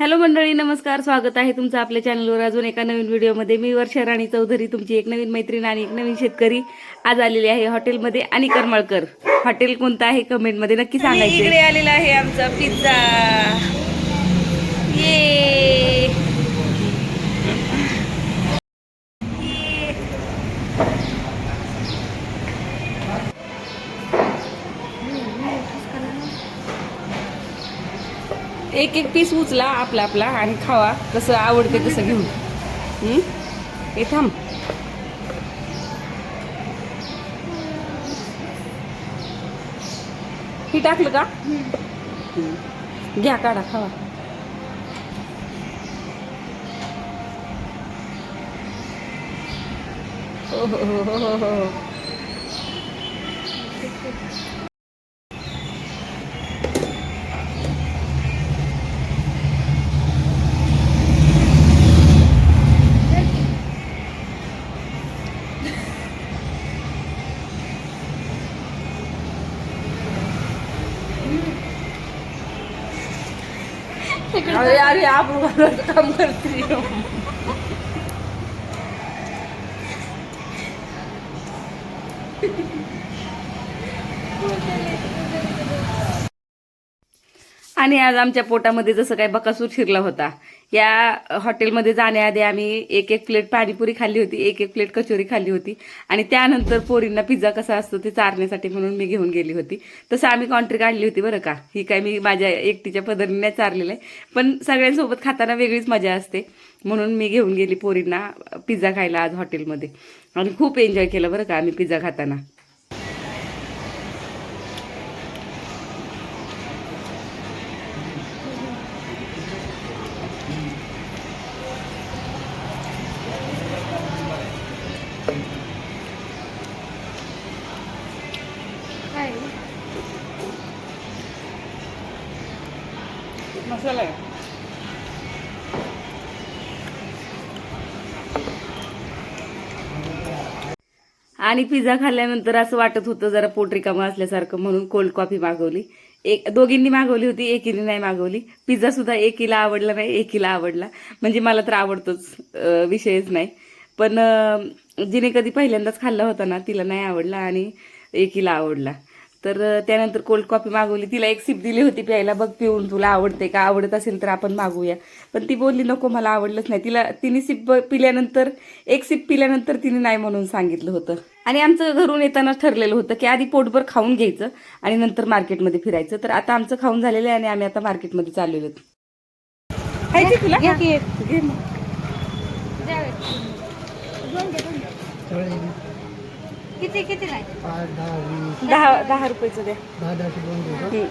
Hello मंडळी नमस्कार स्वागत आहे तुमचं आपल्या चॅनलवर. अजून एका नवीन व्हिडिओमध्ये मी वर्षा राणी चौधरी तुमची एक नवीन मैत्रीण आणि एक नवीन शेतकरी आज आलेली आहे हॉटेलमध्ये. आणि करमळकर हॉटेल कोणतं आहे? कमेंटमध्ये नक्की सांगायचं. इकडे आलेला आहे आमचा पिझ्झा ये एक एक पीस उचला आपला आपला आणि खावा. कसं आवडते तसं घेऊन. हे थांब. हे टाकलं का? घ्या काढा खावा. हो हो हो हो हो. हो. हो अरे अरे आपण घराचं आणि आज आमच्या पोटामध्ये जसं काय बकासूर शिरला होता या हॉटेलमध्ये जाण्याआधी आम्ही एक एक प्लेट पाणीपुरी खाल्ली होती एक एक प्लेट कचोरी खाल्ली होती आणि त्यानंतर पोरींना पिझ्झा कसा असतो ते चारण्यासाठी म्हणून मी घेऊन गेली होती. तसं आम्ही कॉन्ट्री काढली होती बरं का. ही काय मी माझ्या एकटीच्या पदरीने चारलेलं आहे. पण सगळ्यांसोबत खाताना वेगळीच मजा असते. म्हणून मी घेऊन गेली पोरींना पिझ्झा खायला आज हॉटेलमध्ये. आणि खूप एन्जॉय केलं बरं का आम्ही पिझ्झा खाताना. मसाला आहे. आणि पिझ्झा खाल्ल्यानंतर असं वाटत होतं जरा पोट रिकामं असल्यासारखं म्हणून कोल्ड कॉफी मागवली. एक दोघींनी मागवली होती एकीने नाही मागवली. पिझ्झा सुद्धा एकीला आवडला नाही एकीला आवडला. म्हणजे मला तर आवडतोच विषयच नाही. पण जिने कधी पहिल्यांदाच खाल्ला होता ना तिला नाही आवडला आणि एकीला आवडला. तर त्यानंतर कोल्ड कॉफी मागवली. तिला एक सिप दिली होती प्यायला. बघ पिऊन तुला आवडते का? आवडत असेल तर आपण मागूया. पण ती बोलली नको मला आवडलंच नाही. तिला तिने सिप पिल्यानंतर एक सिप पिल्यानंतर तिने नाही म्हणून सांगितलं होतं. आणि आमचं घरून येताना ठरलेलं होतं की आधी पोटभर खाऊन घ्यायचं आणि नंतर मार्केटमध्ये फिरायचं. तर आता आमचं खाऊन झालेलं आहे आणि आम्ही आता मार्केटमध्ये चाललेलो तुला? घे. किती किती नाही? पाच दहा वीस. दहा दहा रुपयाचं द्या. दहा दहाचे दोन देऊ का? हम्म.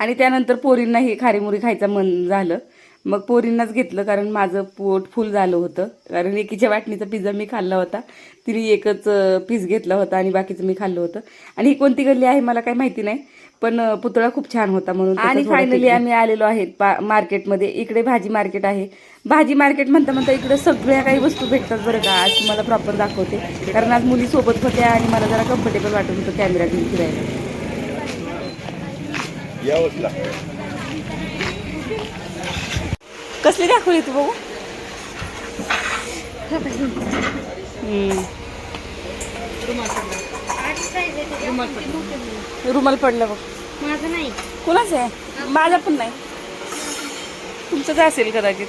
आणि त्यानंतर पोरींनाही खारीमुरी खायचं मन झालं. मग पोरींनाच घेतलं कारण माझं पोट फुल झालं होतं. कारण एकीच्या वाटणीचा पिझ्झा मी खाल्ला होता. तिने एकच पीस घेतला होता आणि बाकीचं मी खाल्लं होतं. आणि ही कोणती गल्ली आहे मला काही माहिती नाही. पण पुतळा खूप छान होता म्हणून आणि फायनली आम्ही आलेलो आहे मार्केटमध्ये. इकडे भाजी मार्केट आहे. भाजी मार्केट म्हणता म्हणता इकडे सगळ्या काही वस्तू भेटतात बरं का आज तुम्हाला प्रॉपर दाखवते. कारण आज मुली सोबत होत्या आणि मला जरा कम्फर्टेबल वाटत होतं कॅमेरा घेऊन फिरायला. कसली दाखवली तू बघू. रुमाल पडलं बघ. माझं नाही. कुणाच आहे? माझा पण नाही. तुमचंच असेल कदाचित.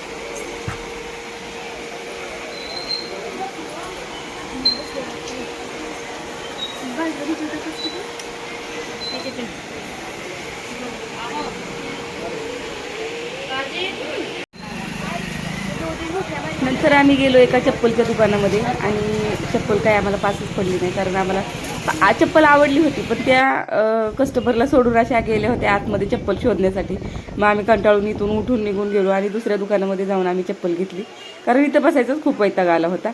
नंतर आम्ही गेलो एका चप्पलच्या दुकानामध्ये आणि चप्पल काय आम्हाला पासच पडली नाही कारण आम्हाला आ- चप्पल आवडली होती पण त्या कस्टमरला सोडून अशा गेल्या होत्या आतमध्ये चप्पल शोधण्यासाठी. मग आम्ही कंटाळून इथून उठून निघून गेलो आणि दुसऱ्या दुकानामध्ये जाऊन आम्ही चप्पल घेतली. कारण इथं बसायचाच खूप वैताग आला होता.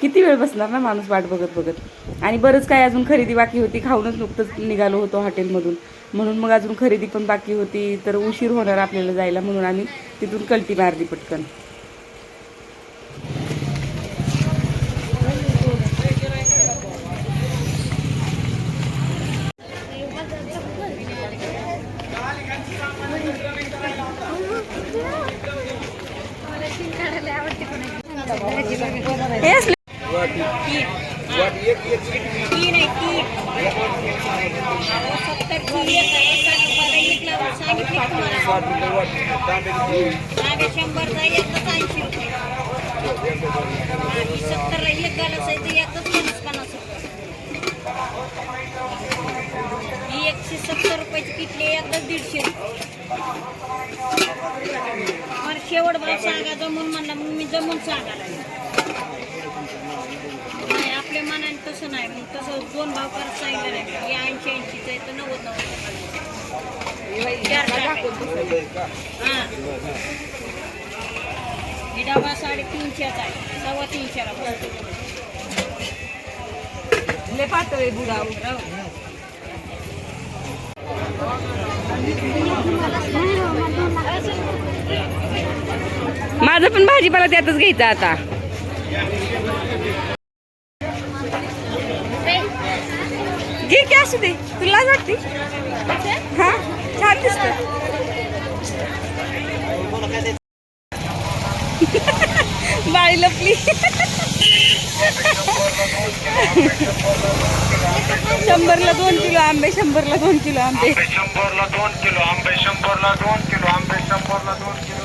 किती वेळ बसणार ना माणूस वाट बघत बघत? आणि बरंच काय अजून खरेदी बाकी होती. खाऊनच नुकतंच निघालो होतो हॉटेलमधून. म्हणून मग अजून खरेदी पण बाकी होती. तर उशीर होणार आपल्याला जायला म्हणून आम्ही तिथून कल्टी मारली पटकन हे असले तीन आहे तीन अहो, सत्तरची एक आहे साठ रुपयाला एक लावून सांगितले तुम्हाला मागे शंभरचा एकच ऐंशी रुपये. आणि सत्तरला एक घालायचं एकच पन्नास पन्नास रुपये. ही एकशे सत्तर रुपयाची किटली एकच दीडशे रुपये. मला शेवट भाव सांगा जमून म्हणला मग मी जमून सांगायला नाही आपल्या मनाने तसं नाही मग तसं दोन भाव करत सांगितलं नाही. हे ऐंशी ऐंशीचं आहे तर नव्वद नव्वद. डबा साडेतीनशेचा आहे सव्वा तीनशेला बसतो लय पातळ माझं पण भाजीपाला त्यातच घ्यायचा आता. घे की असू दे. तुला जाते वाटते दिसत बाळी लपली. शंभरला दोन किलो आंबे शंभरला दोन किलो आंबे. शंभरला दोन किलो आंबे शंभरला दोन किलो आंबे शंभरला दोन किलो.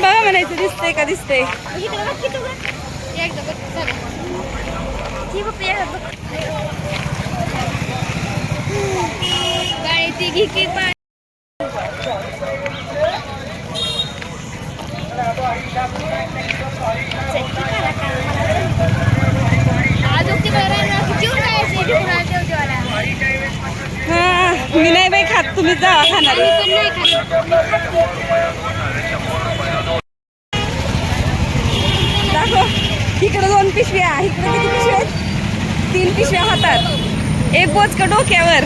बघा म्हणायचं दिसतंय का दिसतंय? ती मी नाही बाई खात तुम्ही जावा खाणार. दाखव इकडे दोन पिशव्या इकडे किती पिशव्या आहेत? तीन पिशव्या हातात एक बोचक डोक्यावर?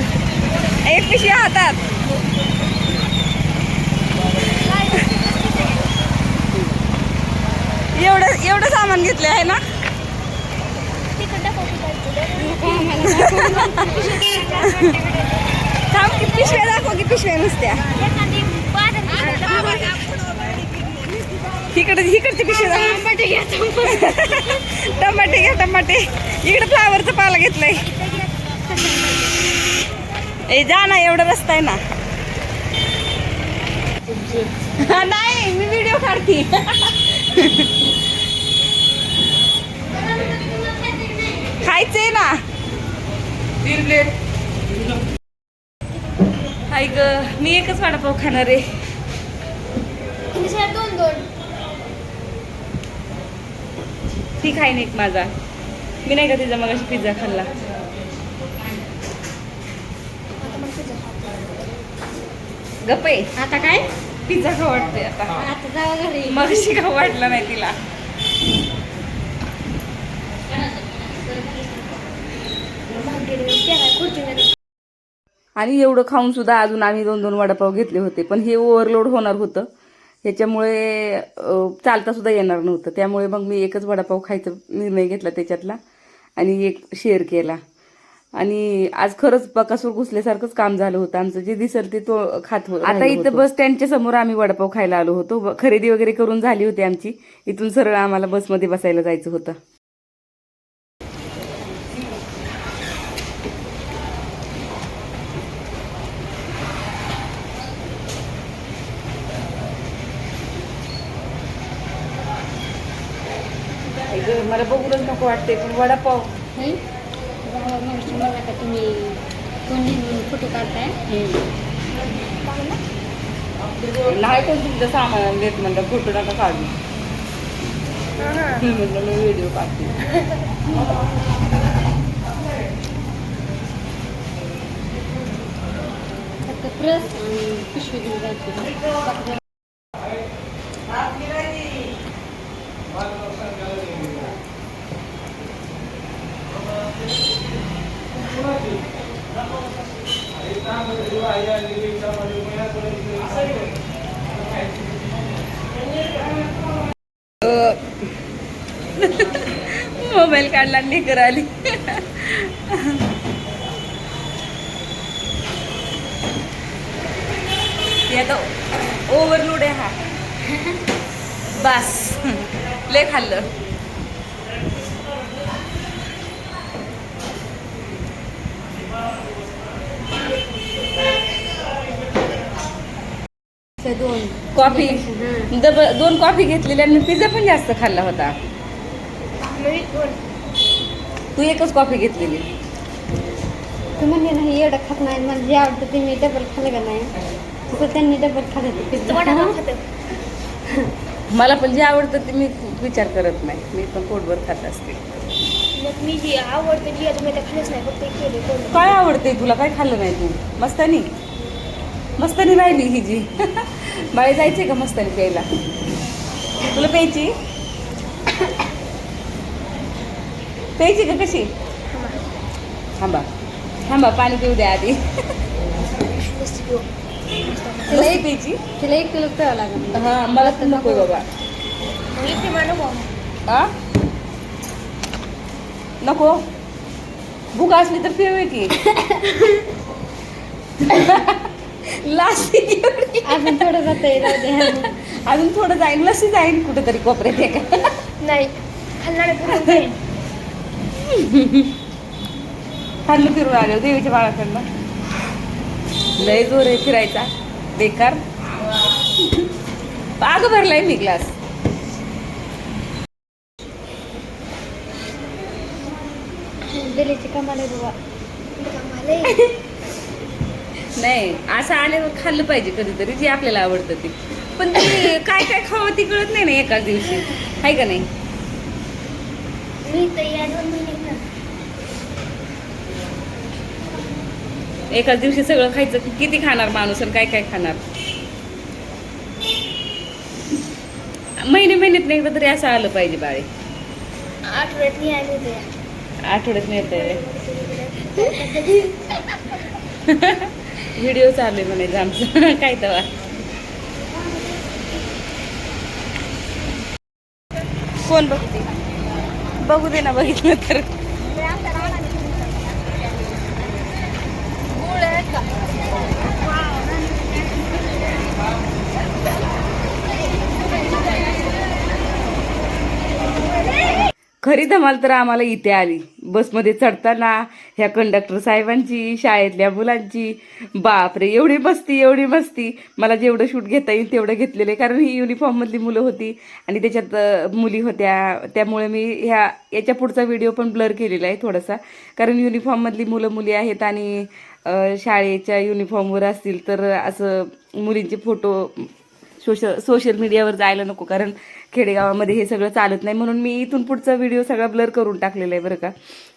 एक पिशव्या हातात. एवढं एवढं सामान घेतलं आहे ना? थांब की पिशव्या दाखव की पिशव्या नुसत्या. इकडे इकडची पिशवी दाखव. टमाटे घ्या टमाटे. इकडे फ्लावरचा पाला घेतलाय. ए जा ना एवढा रस्ता आहे ना. नाही मी व्हिडिओ काढते. खायचंय ना. तीन प्लेट हाय ग मी एकच वडापाव खाणार आहे. दोन दोन ती खाईन एक माझा. मी नाही का तिचा मग पिझ्झा खाल्ला. गप्पे आता काय? पिझ्झा खाऊ वाटतंय आता. आता जावा घरी. मग खाऊ वाटला नाही तिला. आणि एवढं खाऊन सुद्धा अजून आम्ही दोन दोन वडापाव घेतले होते पण हे ओव्हरलोड होणार होतं. ह्याच्यामुळे चालता सुद्धा येणार नव्हतं. त्यामुळे मग मी एकच वडापाव खायचा निर्णय घेतला त्याच्यातला आणि एक शेअर केला. आणि आज खरंच बकासूर घुसल्यासारखंच काम झालं होतं. आमचं जे दिसेल ते तो खात होतं. आता इथं बस स्टँडच्या समोर आम्ही वडापाव खायला आलो होतो. खरेदी वगैरे करून झाली होती आमची. इथून सरळ आम्हाला बसमध्ये बसायला जायचं होतं. मला बघूनच नको वाटते पण वडापाव. मला का तुम्ही कोणी फोटो काढताय नाही कोण तुमचं सामान देत म्हणलं फोटो नका काढू मी म्हणलं मी व्हिडिओ काढते फक्त प्रस आणि पिशवी घेऊन जायची काढला लेकर आली आता ओव्हरलोड आहे हा. बस. लय खाल्लं. दोन. कॉफी. दोन कॉफी घेतलेल्या आणि पिझ्झा पण जास्त खाल्ला होता. तू एकच कॉफी घेतलेली. तू म्हणले नाही एवढं खात नाही मला जे आवडतं ते मी डबल खाल्लं का नाही? तसं त्यांनी डबल खाल्लं पिझ्झा. मला पण जे आवडतं ते मी विचार करत नाही. मी पण पोटभर खात असते. मग मी जी आवडतं जी आता मी खाल्लंच नाही फक्त केले कोण काय आवडतंय तुला? काय खाल्लं नाही तू? मस्तानी? मस्तानी राहिली ही जी. बाळे जायचे का मस्तानी प्यायला? तुला प्यायची? प्यायची का कशी? थांबा. थांबा पाणी पिऊ द्या आधी. प्यायची. तिला एक किलो प्यावं लागेल. हा मला तर नको बाबा. आ? नको? भूक असली तर पिऊया की. लास्ट अजून थोडं जात आहे अजून थोडं जाईन लसी जाईन कुठेतरी कोपऱ्यात एका. नाही खाल्ला खाल्लं फिरून आलो देवीच्या बाळाकडनं. लय जोर आहे फिरायचा. बेकार. आग भरलाय मी ग्लास नाही असं आल्यावर खाल्लं पाहिजे कधीतरी जे आपल्याला आवडतं ते. पण ते काय काय खावं ती कळत नाही ना एकाच दिवशी. आहे का नाही मी तर या दोन महिने एकाच दिवशी सगळं खायचं. की किती खाणार माणूस आणि काय काय खाणार? महिने महिन्यात एकदा तरी असं आलं पाहिजे बाळे. आठवड्यात मी आले होते आठवड्यात मिळतंय व्हिडिओ चालू आहे म्हणायचं आमचं. काय तेव्हा कोण बघते बघू दे ना बघितलं तर. खरी धमाल तर आम्हाला इथे आली. बसमध्ये चढताना ह्या कंडक्टर साहेबांची शाळेतल्या मुलांची बापरे एवढी मस्ती एवढी मस्ती. मला जेवढं शूट घेता येईल तेवढं घेतलेलं आहे कारण ही युनिफॉर्ममधली मुलं होती आणि त्याच्यात मुली होत्या. त्यामुळे मी ह्या याच्या पुढचा व्हिडिओ पण ब्लर केलेला आहे थोडासा. कारण युनिफॉर्ममधली मुलं मुली आहेत आणि शाळेच्या युनिफॉर्मवर असतील तर असं मुलींचे फोटो सोशल सोशल मीडियावर जायला नको कारण खेडेगावामध्ये हे सगळं चालत नाही. म्हणून मी इथून पुढचा व्हिडिओ सगळा ब्लर करून टाकलेला आहे बरं का.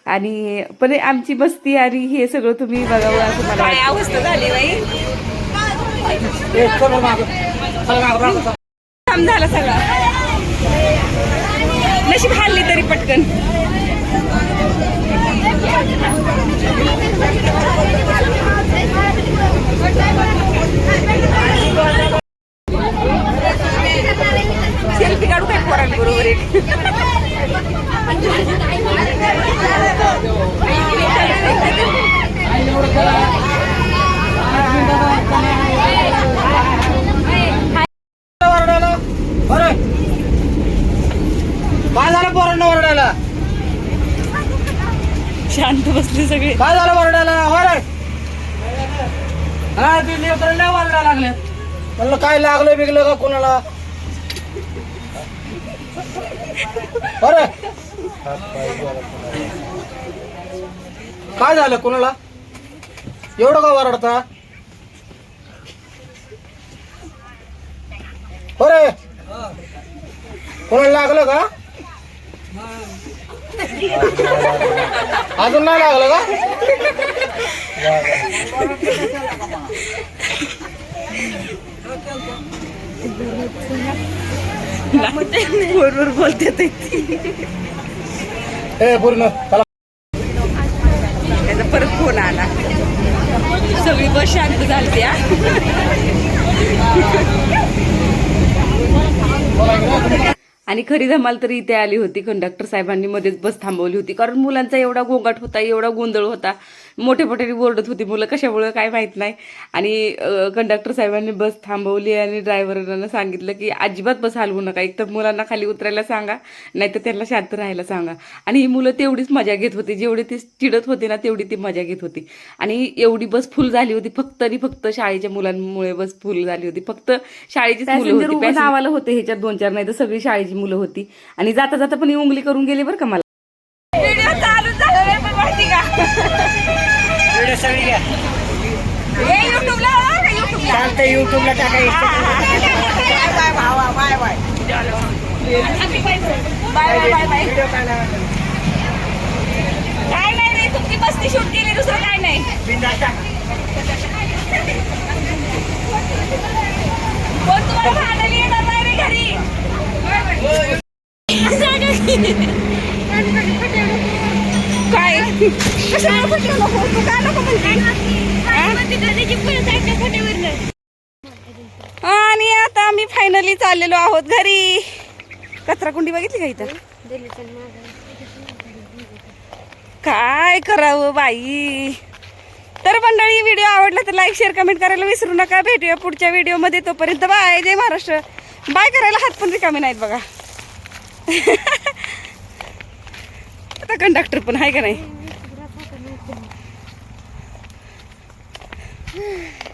आणि पण आमची बस्ती आणि हे सगळं तुम्ही बघावं असं मला काय अवस्था झाली बाई? झाला सगळा. नशीब हल्ली तरी पटकन. काय झालं पोरांना ओरडायला शांत बसले सगळे. काय झालं ओरडायला अरे. हा ते लेकरं लय ओरडायला लागले म्हणलं काय लागलं बिगलं का कोणाला? अरे काय झालं कोणाला? एवढं का ओरडता? अरे कोणाला लागलं का? अजून नाही लागलं का? बोलते. ते पूर्ण चला त्याचा परत फोन आला सगळी बस शांत झाली त्या आणि खरी धमाल तर इथे आली होती. कंडक्टर साहेबांनी मध्येच बस थांबवली होती. कारण मुलांचा एवढा गोंगाट होता एवढा गोंधळ होता. मोठे मोठ्याने बोलत होती मुलं. कशामुळं काय माहीत नाही. आणि कंडक्टर साहेबांनी बस थांबवली आणि ड्रायव्हरांना सांगितलं की अजिबात बस हलवू नका. एक तर मुलांना खाली उतरायला सांगा नाहीतर त्यांना शांत राहायला सांगा. आणि ही मुलं तेवढीच मजा घेत होती. जेवढी ती चिडत होती ना तेवढी ती मजा घेत होती. आणि एवढी बस फुल झाली होती. फक्त आणि फक्त शाळेच्या मुलांमुळे बस फुल झाली होती. फक्त शाळेचीच मुलं नावाला होते ह्याच्यात दोन चार नाही तर सगळी शाळेची मुलं होती. आणि जाता जाता पण ही उंगली करून गेली बरं का मला. व्हिडिओ चालू झाला नाही पण माहिती का? व्हिडिओ सगळी घ्या. हे युट्यूबला हो का युट्यूबला चालतं युट्यूबला टाकायचं bye bye bye bye. Video काढा. काय नाही रे तुमची मस्ती शूट केली दुसरं काय नाही. कोण तुम्हाला येणार घरी? काय? कशाला नको तू नको म्हणते आणि आता आम्ही फायनली चाललेलो आहोत घरी. कचरा कुंडी बघितली का इथं? काय करावं बाई? तर मंडळी व्हिडिओ आवडला तर लाईक शेअर कमेंट करायला विसरू नका. भेटूया पुढच्या व्हिडिओमध्ये तोपर्यंत बाय. जय महाराष्ट्र. बाय करायला हात पण रिकामे नाहीत बघा. आता कंडक्टर पण आहे का नाही?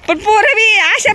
पण पोरं बी अशा